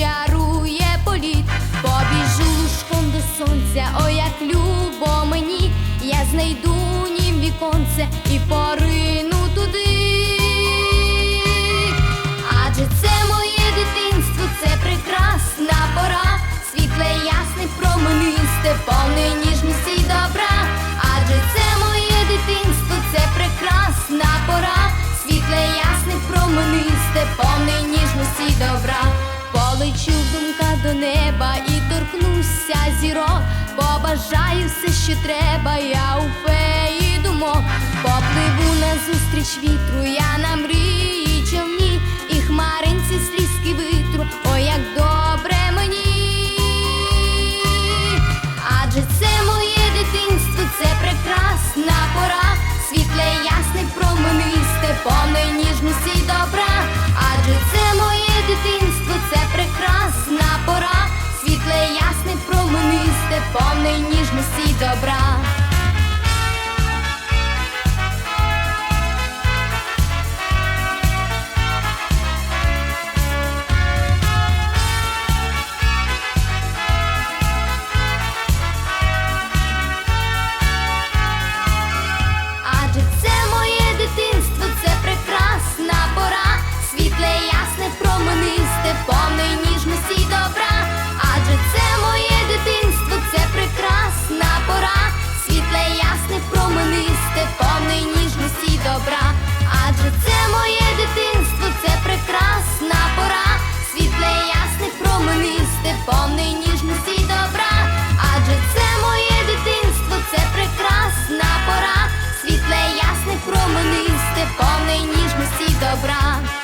чарує політ, побіжу шком до сонця, о, як любо мені, я знайду нім віконце і порину туди, адже це моє дитинство, це прекрасна пора, світле, ясне, променисте, повне ніжності й добра, адже це моє дитинство, це прекрасна пора, світле, ясне, променисте, повне ніжності й добра. Полечу думка до неба і торкнуся зірок, побажаю все, що треба, я у феї думок, попливу назустріч вітру, я на променисте, повне ніжності добра. промени, степани, ніжності добра.